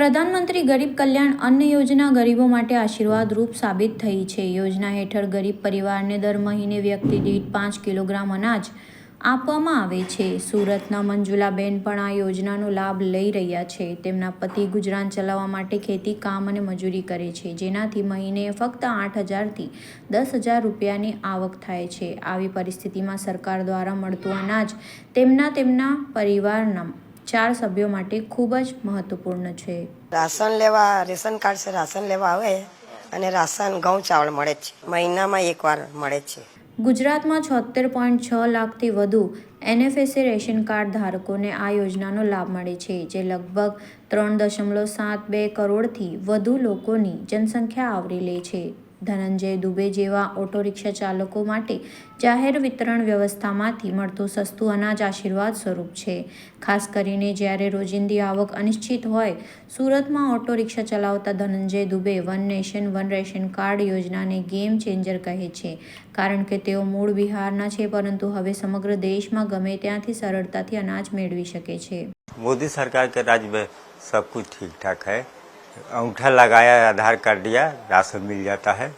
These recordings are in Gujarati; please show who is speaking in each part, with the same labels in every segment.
Speaker 1: પ્રધાનમંત્રી ગરીબ કલ્યાણ અન્ન યોજના ગરીબો માટે આશીર્વાદરૂપ સાબિત થઈ છે. યોજના હેઠળ ગરીબ પરિવારને દર મહિને વ્યક્તિ દીઠ પાંચ કિલોગ્રામ અનાજ આપવામાં આવે છે. સુરતના મંજુલાબેન પણ આ યોજનાનો લાભ લઈ રહ્યા છે. તેમના પતિ ગુજરાન ચલાવવા માટે ખેતી, કામ અને મજૂરી કરે છે, જેનાથી મહિને ફક્ત આઠ હજારથી દસ હજાર રૂપિયાની આવક થાય છે. આવી પરિસ્થિતિમાં સરકાર દ્વારા મળતું અનાજ તેમના તેમના પરિવારના ચાર સભ્યો માટે ખૂબ જ મહત્વપૂર્ણ છે.
Speaker 2: રાશન લેવા રેશન કાર્ડ છે રાશન લેવા આવે અને રાશન ઘઉં ચાવલ મળે છે. મહિનામાં એકવાર મળે છે.
Speaker 1: ગુજરાતમાં છોતેર પોઈન્ટ છ લાખથી વધુ એનએફએસએ રેશન કાર્ડ ધારકોને આ યોજનાનો લાભ મળે છે જે લગભગ ત્રણ દશમલવ સાત બે કરોડથી વધુ લોકોની જનસંખ્યા આવરી લે છે. ધનંજય દુબે જેવા ઓટો રિક્ષા ચાલકો માટે જાહેર વિતરણ વ્યવસ્થામાંથી મળતું સસ્તું અનાજ આશીર્વાદ સ્વરૂપ છે. ખાસ કરીને જ્યારે રોજિંદી આવક અનિશ્ચિત હોય, સુરતમાં ઓટો રિક્ષા ચલાવતા Dhananjay Dubey one nation, one ration card યોજનાને ગેમ ચેન્જર કહે છે. કારણ કે તેઓ મૂળ બિહારના છે, પરંતુ હવે સમગ્ર દેશમાં ગમે ત્યાંથી સરળતાથી અનાજ મેળવી શકે છે.
Speaker 3: મોદી સરકાર કે રાજ્ય મેં ઠીક ઠાક હૈ. अंगूठा लगाया आधार कार्ड दिया राशन मिल जाता है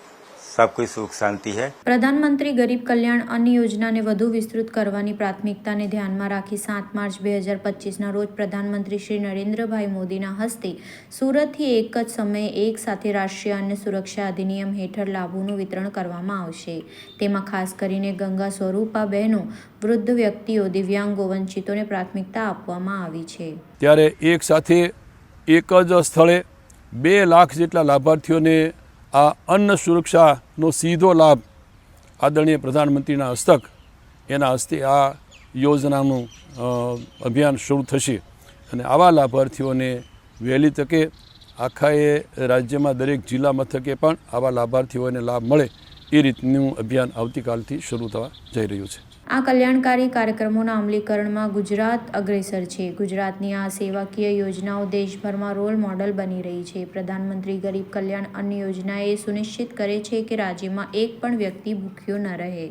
Speaker 3: सब कुछ सुख शांति है
Speaker 1: પ્રધાનમંત્રી ગરીબ કલ્યાણ અન્ન યોજનાને વધુ વિસ્તૃત કરવાની પ્રાથમિકતાને ધ્યાનમાં રાખી સાત માર્ચ બે હજાર પચીસના રોજ પ્રધાનમંત્રી શ્રી નરેન્દ્રભાઈ મોદીના હસ્તે સુરતથી એક જ સમયે એક સાથે રાષ્ટ્રીય અન્ન સુરક્ષા અધિનિયમ હેઠળ લાભોનું વિતરણ કરવામાં આવશે તેમાં ખાસ કરીને ગંગા સ્વરૂપા બહેનો વૃદ્ધ વ્યક્તિઓ દિવ્યાંગો વંચિતોને પ્રાથમિકતા આપવામાં આવી છે
Speaker 4: ત્યારે એક સાથે એક જ સ્થળે બે લાખ જેટલા લાભાર્થીઓને આ અન્ન સુરક્ષાનો સીધો લાભ આદરણીય પ્રધાનમંત્રીના હસ્તક, એના હસ્તે આ યોજનાનું અભિયાન શરૂ થશે. અને આવા લાભાર્થીઓને વહેલી તકે આખા એ રાજ્યમાં દરેક જિલ્લા મથકે પણ આવા લાભાર્થીઓને લાભ મળે. એ રીતનું અભિયાન આવતીકાલથી શરૂ થવા જઈ રહ્યું છે.
Speaker 1: આ કલ્યાણકારી કાર્યક્રમોના અમલીકરણમાં ગુજરાત અગ્રેસર છે. ગુજરાતની આ સેવાકીય યોજનાઓ દેશભરમાં રોલ મોડલ બની રહી છે. પ્રધાનમંત્રી ગરીબ કલ્યાણ અન્ન યોજના એ સુનિશ્ચિત કરે છે કે રાજ્યમાં એક પણ વ્યક્તિ ભૂખ્યો ન રહે.